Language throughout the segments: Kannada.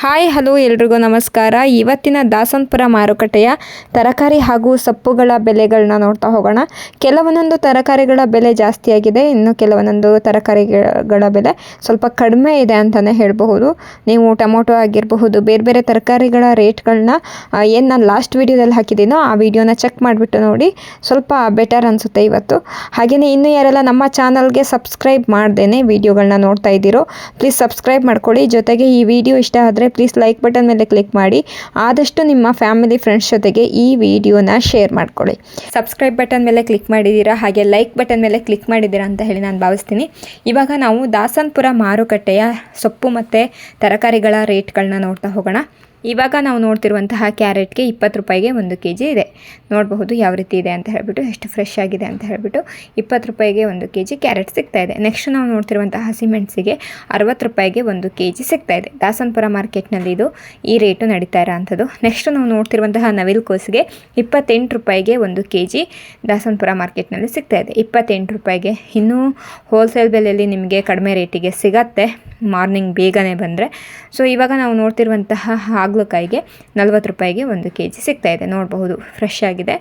ಹಾಯ್, ಹಲೋ ಎಲ್ರಿಗೂ ನಮಸ್ಕಾರ. ಇವತ್ತಿನ ದಾಸನ್ಪುರ ಮಾರುಕಟ್ಟೆಯ ತರಕಾರಿ ಹಾಗೂ ಸೊಪ್ಪುಗಳ ಬೆಲೆಗಳನ್ನ ನೋಡ್ತಾ ಹೋಗೋಣ. ಕೆಲವೊಂದೊಂದು ತರಕಾರಿಗಳ ಬೆಲೆ ಜಾಸ್ತಿಯಾಗಿದೆ, ಇನ್ನು ಕೆಲವೊಂದೊಂದು ತರಕಾರಿಗಳ ಬೆಲೆ ಸ್ವಲ್ಪ ಕಡಿಮೆ ಇದೆ ಅಂತಲೇ ಹೇಳಬಹುದು. ನೀವು ಟೊಮೊಟೊ ಆಗಿರಬಹುದು, ಬೇರೆ ಬೇರೆ ತರಕಾರಿಗಳ ರೇಟ್ಗಳನ್ನ ಏನು ನಾನು ಲಾಸ್ಟ್ ವೀಡಿಯೋದಲ್ಲಿ ಹಾಕಿದ್ದೀನೋ ಆ ವಿಡಿಯೋನ ಚೆಕ್ ಮಾಡಿಬಿಟ್ಟು ನೋಡಿ. ಸ್ವಲ್ಪ ಬೆಟರ್ ಅನಿಸುತ್ತೆ ಇವತ್ತು. ಹಾಗೆಯೇ ಇನ್ನೂ ಯಾರೆಲ್ಲ ನಮ್ಮ ಚಾನಲ್ಗೆ ಸಬ್ಸ್ಕ್ರೈಬ್ ಮಾಡ್ದೇನೆ ವಿಡಿಯೋಗಳನ್ನ ನೋಡ್ತಾ ಇದ್ದೀರೋ ಪ್ಲೀಸ್ ಸಬ್ಸ್ಕ್ರೈಬ್ ಮಾಡ್ಕೊಳ್ಳಿ. ಜೊತೆಗೆ ಈ ವಿಡಿಯೋ ಇಷ್ಟ ಆದರೆ ಪ್ಲೀಸ್ ಲೈಕ್ ಬಟನ್ ಮೇಲೆ ಕ್ಲಿಕ್ ಮಾಡಿ. ಆದಷ್ಟು ನಿಮ್ಮ ಫ್ಯಾಮಿಲಿ ಫ್ರೆಂಡ್ಸ್ ಜೊತೆಗೆ ಈ ವಿಡಿಯೋನ ಶೇರ್ ಮಾಡ್ಕೊಳ್ಳಿ. ಸಬ್ಸ್ಕ್ರೈಬ್ ಬಟನ್ ಮೇಲೆ ಕ್ಲಿಕ್ ಮಾಡಿದ್ದೀರಾ ಹಾಗೆ ಲೈಕ್ ಬಟನ್ ಮೇಲೆ ಕ್ಲಿಕ್ ಮಾಡಿದ್ದೀರಾ ಅಂತ ಹೇಳಿ ನಾನು ಭಾವಿಸ್ತೀನಿ. ಇವಾಗ ನಾವು ದಾಸನ್ಪುರ ಮಾರುಕಟ್ಟೆಯ ಸೊಪ್ಪು ಮತ್ತು ತರಕಾರಿಗಳ ರೇಟ್ಗಳನ್ನ ನೋಡ್ತಾ ಹೋಗೋಣ. ಇವಾಗ ನಾವು ನೋಡ್ತಿರುವಂತಹ ಕ್ಯಾರೆಟ್ಗೆ ಇಪ್ಪತ್ತು ರೂಪಾಯಿಗೆ ಒಂದು ಕೆ ಜಿ ಇದೆ. ನೋಡಬಹುದು ಯಾವ ರೀತಿ ಇದೆ ಅಂತ ಹೇಳಿಬಿಟ್ಟು, ಎಷ್ಟು ಫ್ರೆಶ್ ಆಗಿದೆ ಅಂತ ಹೇಳಿಬಿಟ್ಟು ಇಪ್ಪತ್ತು ರೂಪಾಯಿಗೆ ಒಂದು ಕೆ ಜಿ ಕ್ಯಾರೆಟ್ ಸಿಗ್ತಾ ಇದೆ. ನೆಕ್ಸ್ಟ್ ನಾವು ನೋಡ್ತಿರುವಂತಹ ಹಸಿಮೆಣಸಿಗೆ ಅರವತ್ತು ರೂಪಾಯಿಗೆ ಒಂದು ಕೆ ಜಿ ಸಿಗ್ತಾ ಇದೆ. ದಾಸನ್ಪುರ ಮಾರ್ಕೆಟ್ನಲ್ಲಿ ಇದು ಈ ರೇಟು ನಡೀತಾ ಇರೋವಂಥದ್ದು ನೆಕ್ಸ್ಟ್ ನಾವು ನೋಡ್ತಿರುವಂತಹ ನವಿಲ್ ಕೋಸಿಗೆ ಇಪ್ಪತ್ತೆಂಟು ರೂಪಾಯಿಗೆ ಒಂದು ಕೆ ಜಿ ದಾಸನ್ಪುರ ಮಾರ್ಕೆಟ್ನಲ್ಲಿ ಸಿಗ್ತಾ ಇದೆ. ಇಪ್ಪತ್ತೆಂಟು ರೂಪಾಯಿಗೆ. ಇನ್ನೂ ಹೋಲ್ಸೇಲ್ ಬೆಲೆಯಲ್ಲಿ ನಿಮಗೆ ಕಡಿಮೆ ರೇಟಿಗೆ ಸಿಗತ್ತೆ. ಮಾರ್ನಿಂಗ್ ಬೇಗನೆ ಬಂದರೆ. ಸೊ ಇವಾಗ ನಾವು ನೋಡ್ತಿರುವಂತಹ ಹಾಗಲಕಾಯಿಗೆ ನಲ್ವತ್ತು ರೂಪಾಯಿಗೆ ಒಂದು ಕೆ ಜಿ ಸಿಗ್ತಾಯಿದೆ ನೋಡಬಹುದು ಫ್ರೆಶ್ ಆಗಿದೆ.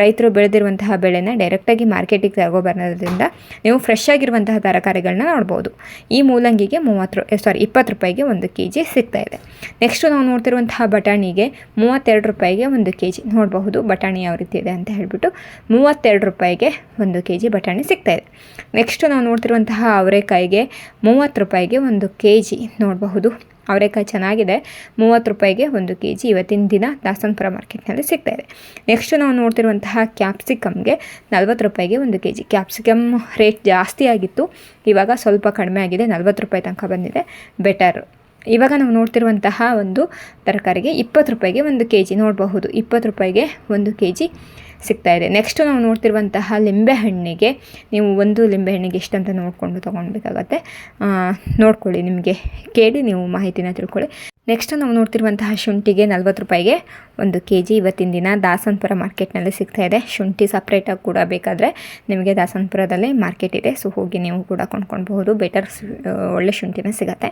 ರೈತರು ಬೆಳೆದಿರುವಂತಹ ಬೆಳೆನ ಡೈರೆಕ್ಟಾಗಿ ಮಾರ್ಕೆಟಿಗೆ ತಗೋಬರೋದ್ರಿಂದ ನೀವು ಫ್ರೆಶ್ ಆಗಿರುವಂತಹ ತರಕಾರಿಗಳನ್ನ ನೋಡ್ಬೋದು ಈ ಮೂಲಂಗಿಗೆ ಮೂವತ್ತು ಸಾರಿ ಇಪ್ಪತ್ತು ರೂಪಾಯಿಗೆ ಒಂದು ಕೆ ಜಿ ಸಿಗ್ತಾಯಿದೆ ನೆಕ್ಸ್ಟು ನಾವು ನೋಡ್ತಿರುವಂತಹ ಬಟಾಣಿಗೆ ಮೂವತ್ತೆರಡು ರೂಪಾಯಿಗೆ ಒಂದು ಕೆ ಜಿ, ನೋಡಬಹುದು ಬಟಾಣಿ ಯಾವ ರೀತಿ ಇದೆ ಅಂತ ಹೇಳಿಬಿಟ್ಟು ಮೂವತ್ತೆರಡು ರೂಪಾಯಿಗೆ ಒಂದು ಕೆ ಜಿ ಬಟಾಣಿ ಸಿಗ್ತಾಯಿದೆ ನೆಕ್ಸ್ಟು ನಾವು ನೋಡ್ತಿರುವಂತಹ ಅವರೆಕಾಯಿಗೆ ಮೂವತ್ತು ರೂಪಾಯಿಗೆ ಒಂದು ಕೆ ಜಿ, ನೋಡಬಹುದು. ಅವರೆಕಾಯಿ ಚೆನ್ನಾಗಿದೆ. ಮೂವತ್ತು ರೂಪಾಯಿಗೆ ಒಂದು ಕೆ ಜಿ ಇವತ್ತಿನ ದಿನ ದಾಸನ್ಪುರ ಮಾರ್ಕೆಟ್ನಲ್ಲಿ ಸಿಗ್ತಾ ಇದೆ. ನೆಕ್ಸ್ಟ್ ನಾವು ನೋಡ್ತಿರುವಂತಹ ಕ್ಯಾಪ್ಸಿಕಮ್ಗೆ ನಲ್ವತ್ತು ರೂಪಾಯಿಗೆ ಒಂದು ಕೆ ಜಿ ಕ್ಯಾಪ್ಸಿಕಮ್ ರೇಟ್ ಜಾಸ್ತಿ ಆಗಿತ್ತು. ಇವಾಗ ಸ್ವಲ್ಪ ಕಡಿಮೆ ಆಗಿದೆ. ನಲ್ವತ್ತು ರೂಪಾಯಿ ತನಕ ಬಂದಿದೆ. ಬೆಟರ್. ಇವಾಗ ನಾವು ನೋಡ್ತಿರುವಂತಹ ಒಂದು ತರಕಾರಿಗೆ ಇಪ್ಪತ್ತು ರೂಪಾಯಿಗೆ ಒಂದು ಕೆ ಜಿ ನೋಡಬಹುದು. ಇಪ್ಪತ್ತು ರೂಪಾಯಿಗೆ ಒಂದು ಕೆ ಜಿ ಸಿಗ್ತಾ ಇದೆ ನೆಕ್ಸ್ಟು ನಾವು ನೋಡ್ತಿರುವಂತಹ ಲಿಂಬೆಹಣ್ಣಿಗೆ ನೀವು ಒಂದು ಲಿಂಬೆಹಣ್ಣಿಗೆ ಎಷ್ಟಂತ ನೋಡಿಕೊಂಡು ತೊಗೊಳ್ಬೇಕಾಗತ್ತೆ ನೋಡ್ಕೊಳ್ಳಿ ನಿಮಗೆ ಕೇಳಿ ನೀವು ಮಾಹಿತಿನ ತಿಳ್ಕೊಳ್ಳಿ. ನೆಕ್ಸ್ಟ್ ನಾವು ನೋಡ್ತಿರುವಂತಹ ಶುಂಠಿಗೆ ನಲ್ವತ್ತು ರೂಪಾಯಿಗೆ ಒಂದು ಕೆ ಜಿ ಇವತ್ತಿನ ದಿನ ದಾಸನಪುರ ಮಾರ್ಕೆಟ್ನಲ್ಲಿ ಸಿಗ್ತಾ ಇದೆ. ಶುಂಠಿ ಸಪ್ರೇಟಾಗಿ ಕೂಡ ಬೇಕಾದರೆ ನಿಮಗೆ ದಾಸನಪುರದಲ್ಲಿ ಮಾರ್ಕೆಟ್ ಇದೆ. ಸೊ ಹೋಗಿ ನೀವು ಕೂಡ ಕೊಂಡ್ಕೊಳ್ಬಹುದು. ಬೆಟರ್ ಒಳ್ಳೆ ಶುಂಠಿನೇ ಸಿಗುತ್ತೆ.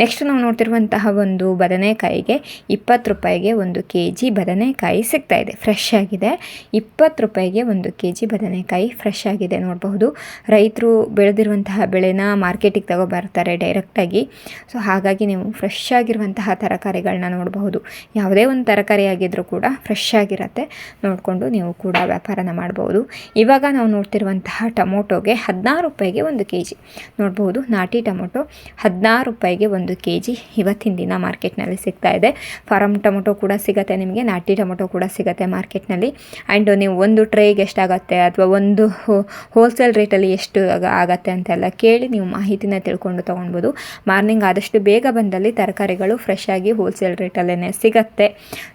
ನೆಕ್ಸ್ಟ್ ನಾವು ನೋಡ್ತಿರುವಂತಹ ಒಂದು ಬದನೆಕಾಯಿಗೆ ಇಪ್ಪತ್ತು ರೂಪಾಯಿಗೆ ಒಂದು ಕೆ ಜಿ ಬದನೆಕಾಯಿ ಸಿಗ್ತಾ ಇದೆ. ಫ್ರೆಶ್ ಆಗಿದೆ. ಇಪ್ಪತ್ತು ರೂಪಾಯಿಗೆ ಒಂದು ಕೆ ಜಿ ಬದನೆಕಾಯಿ ಫ್ರೆಶ್ ಆಗಿದೆ ನೋಡಬಹುದು. ರೈತರು ಬೆಳೆದಿರುವಂತಹ ಬೆಳೆನ ಮಾರ್ಕೆಟಿಗೆ ತಗೊಬರ್ತಾರೆ ಡೈರೆಕ್ಟಾಗಿ ಸೊ ಹಾಗಾಗಿ ನೀವು ಫ್ರೆಶ್ ಆಗಿರುವಂತಹ ತರಕಾರಿಗಳನ್ನ ನೋಡಬಹುದು. ಯಾವುದೇ ಒಂದು ತರಕಾರಿ ಆಗಿದ್ದರೂ ಕೂಡ ಫ್ರೆಶ್ ಆಗಿರುತ್ತೆ. ನೋಡಿಕೊಂಡು ನೀವು ಕೂಡ ವ್ಯಾಪಾರನ ಮಾಡ್ಬೋದು ಇವಾಗ ನಾವು ನೋಡ್ತಿರುವಂತಹ ಟೊಮೊಟೊಗೆ ಹದಿನಾರು ರೂಪಾಯಿಗೆ ಒಂದು ಕೆ ಜಿ ನೋಡ್ಬೋದು ನಾಟಿ ಟೊಮೊಟೊ ಹದಿನಾರು ರೂಪಾಯಿಗೆ ಒಂದು ಕೆ ಜಿ ಇವತ್ತಿನ ದಿನ ಮಾರ್ಕೆಟ್ನಲ್ಲಿ ಸಿಗ್ತಾ ಇದೆ. ಫಾರಮ್ ಟೊಮೊಟೊ ಕೂಡ ಸಿಗುತ್ತೆ ನಿಮಗೆ, ನಾಟಿ ಟೊಮೊಟೊ ಕೂಡ ಸಿಗುತ್ತೆ ಮಾರ್ಕೆಟ್ನಲ್ಲಿ. ಆ್ಯಂಡ್ ನೀವು ಒಂದು ಟ್ರೇಗೆ ಎಷ್ಟಾಗತ್ತೆ ಅಥವಾ ಒಂದು ಹೋಲ್ಸೇಲ್ ರೇಟಲ್ಲಿ ಎಷ್ಟು ಆಗತ್ತೆ ಅಂತೆಲ್ಲ ಕೇಳಿ ನೀವು ಮಾಹಿತಿನ ತಿಳ್ಕೊಂಡು ತೊಗೊಳ್ಬೋದು ಮಾರ್ನಿಂಗ್ ಆದಷ್ಟು ಬೇಗ ಬಂದಲ್ಲಿ ತರಕಾರಿಗಳು ಫ್ರೆಶ್ ಫ್ರೆಶ್ ಆಗಿ ಹೋಲ್ಸೇಲ್ ರೇಟಲ್ಲೇ ಸಿಗತ್ತೆ.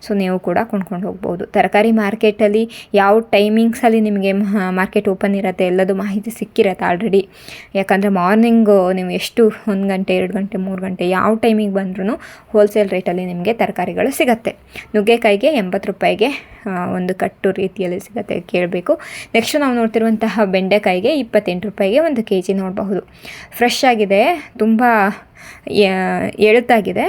ಸೊ ನೀವು ಕೂಡ ಕೊಂಡ್ಕೊಂಡು ಹೋಗ್ಬೋದು. ತರಕಾರಿ ಮಾರ್ಕೆಟಲ್ಲಿ ಯಾವ ಟೈಮಿಂಗ್ಸಲ್ಲಿ ನಿಮಗೆ ಮಾರ್ಕೆಟ್ ಓಪನ್ ಇರುತ್ತೆ ಎಲ್ಲದು ಮಾಹಿತಿ ಸಿಕ್ಕಿರತ್ತೆ ಆಲ್ರೆಡಿ ಯಾಕಂದರೆ ಮಾರ್ನಿಂಗು ನೀವು ಎಷ್ಟು ಒಂದು ಗಂಟೆ, ಎರಡು ಗಂಟೆ, ಮೂರು ಗಂಟೆ ಯಾವ ಟೈಮಿಗೆ ಬಂದ್ರೂ ಹೋಲ್ಸೇಲ್ ರೇಟಲ್ಲಿ ನಿಮಗೆ ತರಕಾರಿಗಳು ಸಿಗುತ್ತೆ. ನುಗ್ಗೆಕಾಯಿಗೆ ಎಂಬತ್ತು ರೂಪಾಯಿಗೆ ಒಂದು ಕಟ್ಟು ರೀತಿಯಲ್ಲಿ ಸಿಗುತ್ತೆ ಕೇಳಬೇಕು. ನೆಕ್ಸ್ಟ್ ನಾವು ನೋಡ್ತಿರುವಂತಹ ಬೆಂಡೆಕಾಯಿಗೆ ಇಪ್ಪತ್ತೆಂಟು ರೂಪಾಯಿಗೆ ಒಂದು ಕೆ ಜಿ ನೋಡಬಹುದು. ಫ್ರೆಶ್ ಆಗಿದೆ, ತುಂಬ ಎಳುತ್ತಾಗಿದೆ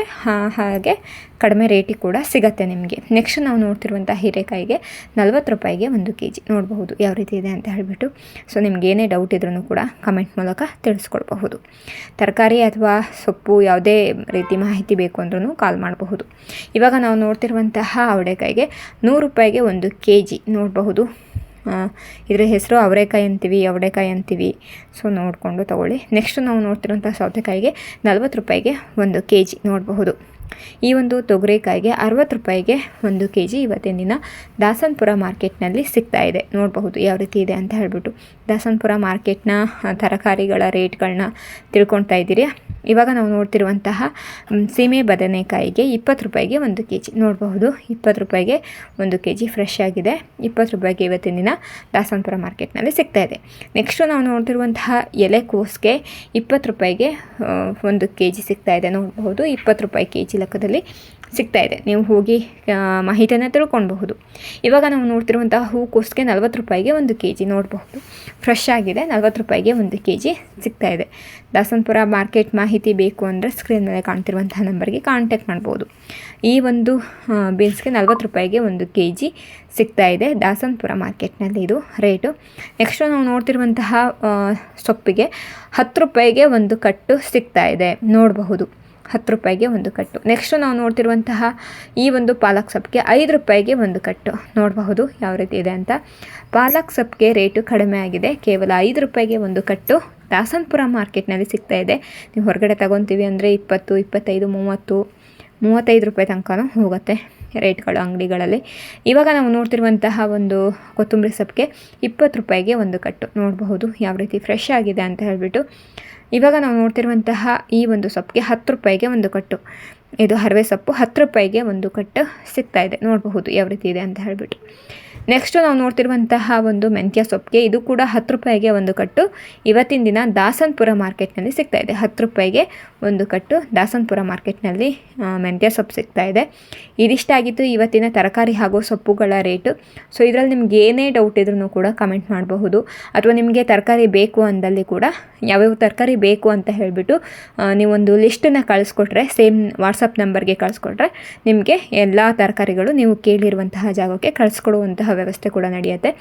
ಹಾಗೆ ಕಡಿಮೆ ರೇಟಿಗೆ ಕೂಡ ಸಿಗತ್ತೆ ನಿಮಗೆ. ನೆಕ್ಸ್ಟ್ ನಾವು ನೋಡ್ತಿರುವಂಥ ಹೀರೆಕಾಯಿಗೆ ನಲ್ವತ್ತು ರೂಪಾಯಿಗೆ ಒಂದು ಕೆ ಜಿ ನೋಡಬಹುದು ಯಾವ ರೀತಿ ಇದೆ ಅಂತ ಹೇಳಿಬಿಟ್ಟು. ಸೊ ನಿಮ್ಗೆ ಏನೇ ಡೌಟ್ ಇದ್ರೂ ಕೂಡ ಕಮೆಂಟ್ ಮೂಲಕ ತಿಳಿಸ್ಕೊಳ್ಬಹುದು ತರಕಾರಿ ಅಥವಾ ಸೊಪ್ಪು ಯಾವುದೇ ರೀತಿ ಮಾಹಿತಿ ಬೇಕು ಅಂದ್ರೂ ಕಾಲ್ ಮಾಡಬಹುದು. ಇವಾಗ ನಾವು ನೋಡ್ತಿರುವಂತಹ ಅವಡೆಕಾಯಿಗೆ ನೂರು ರೂಪಾಯಿಗೆ ಒಂದು ಕೆ ಜಿ ನೋಡಬಹುದು ಇದರ ಹೆಸರು ಅವರೆಕಾಯಿ ಅಂತೀವಿ, ಅವಡೆಕಾಯಿ ಅಂತೀವಿ. ಸೊ ನೋಡಿಕೊಂಡು ತಗೊಳ್ಳಿ. ನೆಕ್ಸ್ಟ್ ನಾವು ನೋಡ್ತಿರುವಂಥ ಸೌತೆಕಾಯಿಗೆ ನಲ್ವತ್ತು ರೂಪಾಯಿಗೆ ಒಂದು ಕೆ ಜಿ ನೋಡಬಹುದು. ಈ ಒಂದು ತೊಗರಿಕಾಯಿಗೆ ಅರವತ್ತು ರೂಪಾಯಿಗೆ ಒಂದು ಕೆ ಜಿ ಇವತ್ತಿನ ದಿನ ದಾಸನ್ಪುರ ಮಾರ್ಕೆಟ್ನಲ್ಲಿ ಸಿಗ್ತಾ ಇದೆ. ನೋಡಬಹುದು ಯಾವ ರೀತಿ ಇದೆ ಅಂತ ಹೇಳಿಬಿಟ್ಟು. ದಾಸನ್ಪುರ ಮಾರ್ಕೆಟ್ನ ತರಕಾರಿಗಳ ರೇಟ್ಗಳನ್ನ ತಿಳ್ಕೊಳ್ತಾ ಇದ್ದೀರಿ? ಇವಾಗ ನಾವು ನೋಡ್ತಿರುವಂತಹ ಸೀಮೆ ಬದನೆಕಾಯಿಗೆ ಇಪ್ಪತ್ತು ರೂಪಾಯಿಗೆ ಒಂದು ಕೆ ಜಿ ನೋಡಬಹುದು, ಇಪ್ಪತ್ತು ರೂಪಾಯಿಗೆ ಒಂದು ಕೆ ಜಿ ಫ್ರೆಶ್ ಆಗಿದೆ. ಇಪ್ಪತ್ತು ರೂಪಾಯಿಗೆ ಇವತ್ತಿನ ದಿನ ದಾಸನಪುರ ಮಾರ್ಕೆಟ್ನಲ್ಲಿ ಸಿಗ್ತಾ ಇದೆ. ನೆಕ್ಸ್ಟು ನಾವು ನೋಡ್ತಿರುವಂತಹ ಎಲೆಕೋಸ್ಗೆ ಇಪ್ಪತ್ತು ರೂಪಾಯಿಗೆ ಒಂದು ಕೆ ಜಿ ಸಿಗ್ತಾ ಇದೆ. ನೋಡಬಹುದು, ಇಪ್ಪತ್ತು ರೂಪಾಯಿ ಕೆ ಜಿ ಲೆಕ್ಕದಲ್ಲಿ ಸಿಗ್ತಾ ಇದೆ. ನೀವು ಹೋಗಿ ಮಾಹಿತಿಯನ್ನು ತಿಳ್ಕೊಳ್ಬಹುದು. ಇವಾಗ ನಾವು ನೋಡ್ತಿರುವಂತಹ ಹೂಕೋಸ್ಗೆ ನಲ್ವತ್ತು ರೂಪಾಯಿಗೆ ಒಂದು ಕೆ ಜಿ ನೋಡಬಹುದು ಫ್ರೆಶ್ ಆಗಿದೆ. ನಲ್ವತ್ತು ರೂಪಾಯಿಗೆ ಒಂದು ಕೆ ಜಿ ಸಿಗ್ತಾ ಇದೆ. ದಾಸನಪುರ ಮಾರ್ಕೆಟ್ ಮಾಹಿತಿ ಬೇಕು ಅಂದರೆ ಸ್ಕ್ರೀನ್ ಮೇಲೆ ಕಾಣ್ತಿರುವಂತಹ ನಂಬರ್ಗೆ ಕಾಂಟ್ಯಾಕ್ಟ್ ಮಾಡ್ಬೋದು. ಈ ಒಂದು ಬೀನ್ಸ್ಗೆ ನಲ್ವತ್ತು ರೂಪಾಯಿಗೆ ಒಂದು ಕೆ ಜಿ ಸಿಗ್ತಾ ಇದೆ ದಾಸನ್ಪುರ ಮಾರ್ಕೆಟ್ನಲ್ಲಿ ಇದು ರೇಟು ನೆಕ್ಸ್ಟು ನಾವು ನೋಡ್ತಿರುವಂತಹ ಸೊಪ್ಪಿಗೆ ಹತ್ತು ರೂಪಾಯಿಗೆ ಒಂದು ಕಟ್ಟು ಸಿಗ್ತಾ ಇದೆ. ನೋಡಬಹುದು. ಹತ್ತು ರೂಪಾಯಿಗೆ ಒಂದು ಕಟ್ಟು. ನೆಕ್ಸ್ಟು ನಾವು ನೋಡ್ತಿರುವಂತಹ ಈ ಒಂದು ಪಾಲಕ್ ಸೊಪ್ಪಿಗೆ ಐದು ರೂಪಾಯಿಗೆ ಒಂದು ಕಟ್ಟು. ನೋಡಬಹುದು ಯಾವ ರೀತಿ ಇದೆ ಅಂತ. ಪಾಲಕ್ ಸೊಪ್ಪಿಗೆ ರೇಟು ಕಡಿಮೆ ಆಗಿದೆ. ಕೇವಲ ಐದು ರೂಪಾಯಿಗೆ ಒಂದು ಕಟ್ಟು ದಾಸನಪುರ ಮಾರ್ಕೆಟ್ನಲ್ಲಿ ಸಿಗ್ತಾ ಇದೆ. ನೀವು ಹೊರಗಡೆ ತಗೊತೀವಿ ಅಂದರೆ ಇಪ್ಪತ್ತು, ಇಪ್ಪತ್ತೈದು, ಮೂವತ್ತು, ಮೂವತ್ತೈದು ರೂಪಾಯಿ ತನಕನೂ ಹೋಗುತ್ತೆ ರೇಟ್ಗಳು ಅಂಗಡಿಗಳಲ್ಲಿ. ಇವಾಗ ನಾವು ನೋಡ್ತಿರುವಂತಹ ಒಂದು ಕೊತ್ತಂಬರಿ ಸೊಪ್ಪಿಗೆ ಇಪ್ಪತ್ತು ರೂಪಾಯಿಗೆ ಒಂದು ಕಟ್ಟು. ನೋಡಬಹುದು ಯಾವ ರೀತಿ ಫ್ರೆಶ್ ಆಗಿದೆ ಅಂತ ಹೇಳಿಬಿಟ್ಟು. ಇವಾಗ ನಾವು ನೋಡ್ತಿರುವಂತಹ ಈ ಒಂದು ಸೊಪ್ಪಿಗೆ ಹತ್ತು ರೂಪಾಯಿಗೆ ಒಂದು ಕಟ್ಟು. ಇದು ಹರವೆ ಸೊಪ್ಪು ಹತ್ತು ರೂಪಾಯಿಗೆ ಒಂದು ಕಟ್ಟು ಸಿಗ್ತಾ ಇದೆ. ನೋಡಬಹುದು ಯಾವ ರೀತಿ ಇದೆ ಅಂತ ಹೇಳಿಬಿಟ್ಟು. ನೆಕ್ಸ್ಟು ನಾವು ನೋಡ್ತಿರುವಂತಹ ಒಂದು ಮೆಂತ್ಯ ಸೊಪ್ಪಿಗೆ, ಇದು ಕೂಡ ಹತ್ತು ರೂಪಾಯಿಗೆ ಒಂದು ಕಟ್ಟು. ಇವತ್ತಿನ ದಿನ ದಾಸನ್ಪುರ ಮಾರ್ಕೆಟ್ನಲ್ಲಿ ಸಿಗ್ತಾ ಇದೆ. ಹತ್ತು ರೂಪಾಯಿಗೆ ಒಂದು ಕಟ್ಟು ದಾಸನ್ಪುರ ಮಾರ್ಕೆಟ್ನಲ್ಲಿ ಮೆಂತ್ಯ ಸೊಪ್ಪು ಸಿಗ್ತಾ ಇದೆ. ಇದಿಷ್ಟಾಗಿತ್ತು ಇವತ್ತಿನ ತರಕಾರಿ ಹಾಗೂ ಸೊಪ್ಪುಗಳ ರೇಟು. ಸೊ ಇದರಲ್ಲಿ ನಿಮ್ಗೆ ಏನೇ ಡೌಟ್ ಇದ್ರೂ ಕೂಡ ಕಮೆಂಟ್ ಮಾಡಬಹುದು. ಅಥವಾ ನಿಮಗೆ ತರಕಾರಿ ಬೇಕು ಅಂದಲ್ಲಿ ಕೂಡ, ಯಾವ್ಯಾವ ತರಕಾರಿ ಬೇಕು ಅಂತ ಹೇಳಿಬಿಟ್ಟು ನೀವೊಂದು ಲಿಸ್ಟನ್ನ ಕಳಿಸ್ಕೊಟ್ರೆ ಸೇಮ್ ವಾಟ್ಸಪ್ ನಂಬರ್ಗೆ ಕಳಿಸ್ಕೊಟ್ರೆ, ನಿಮಗೆ ಎಲ್ಲ ತರಕಾರಿಗಳು ನೀವು ಕೇಳಿರುವಂತಹ ಜಾಗಕ್ಕೆ ಕಳಿಸ್ಕೊಡುವಂತಹ ವ್ಯವಸ್ಥೆ ಕೂಡ ನಡೆಯುತ್ತೆ.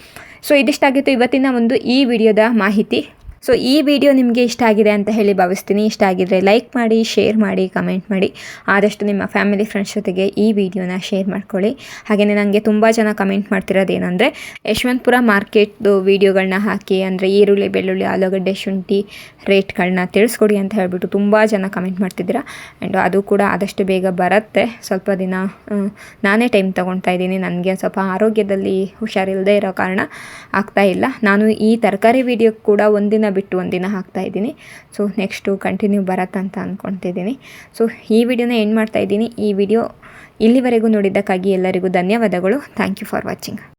ಸೊ ಇದಿಷ್ಟಾಗಿತ್ತು ಇವತ್ತಿನ ಒಂದು ಈ ವಿಡಿಯೋದ ಮಾಹಿತಿ. ಸೊ ಈ ವಿಡಿಯೋ ನಿಮಗೆ ಇಷ್ಟ ಆಗಿದೆ ಅಂತ ಹೇಳಿ ಭಾವಿಸ್ತೀನಿ. ಇಷ್ಟ ಆಗಿದ್ರೆ ಲೈಕ್ ಮಾಡಿ ಶೇರ್ ಮಾಡಿ ಕಮೆಂಟ್ ಮಾಡಿ. ಆದಷ್ಟು ನಿಮ್ಮ ಫ್ಯಾಮಿಲಿ ಫ್ರೆಂಡ್ಸ್ ಜೊತೆಗೆ ಈ ವಿಡಿಯೋನ ಶೇರ್ ಮಾಡ್ಕೊಳ್ಳಿ. ಹಾಗೆಯೇ ನನಗೆ ತುಂಬ ಜನ ಕಮೆಂಟ್ ಮಾಡ್ತಿರೋದು ಏನಂದರೆ, ಯಶವಂತಪುರ ಮಾರ್ಕೆಟ್ದು ವೀಡಿಯೋಗಳನ್ನ ಹಾಕಿ, ಅಂದರೆ ಈರುಳ್ಳಿ, ಬೆಳ್ಳುಳ್ಳಿ, ಆಲೂಗಡ್ಡೆ, ಶುಂಠಿ ರೇಟ್ಗಳನ್ನ ತಿಳಿಸ್ಕೊಡಿ ಅಂತ ಹೇಳಿಬಿಟ್ಟು ತುಂಬ ಜನ ಕಮೆಂಟ್ ಮಾಡ್ತಿದ್ದೀರಾ. ಆ್ಯಂಡ್ ಅದು ಕೂಡ ಆದಷ್ಟು ಬೇಗ ಬರುತ್ತೆ. ಸ್ವಲ್ಪ ದಿನ ನಾನೇ ಟೈಮ್ ತೊಗೊಳ್ತಾ ಇದ್ದೀನಿ. ನನಗೆ ಸ್ವಲ್ಪ ಆರೋಗ್ಯದಲ್ಲಿ ಹುಷಾರಿಲ್ಲದೆ ಇರೋ ಕಾರಣ ಆಗ್ತಾ ಇಲ್ಲ. ನಾನು ಈ ತರಕಾರಿ ವಿಡಿಯೋ ಕೂಡ ಒಂದಿನ ಬಿಟ್ಟು ಒಂದಿನ ಹಾಕ್ತಾ ಇದ್ದೀನಿ. ಸೊ ನೆಕ್ಸ್ಟು ಕಂಟಿನ್ಯೂ ಬರತ್ತಂತ ಅಂದ್ಕೊಳ್ತಿದ್ದೀನಿ ಸೊ ಈ ವಿಡಿಯೋನ ಎಂಡ್ ಮಾಡ್ತಾ ಇದ್ದೀನಿ. ಈ ವಿಡಿಯೋ ಇಲ್ಲಿವರೆಗೂ ನೋಡಿದ್ದಕ್ಕಾಗಿ ಎಲ್ಲರಿಗೂ ಧನ್ಯವಾದಗಳು. Thank you for watching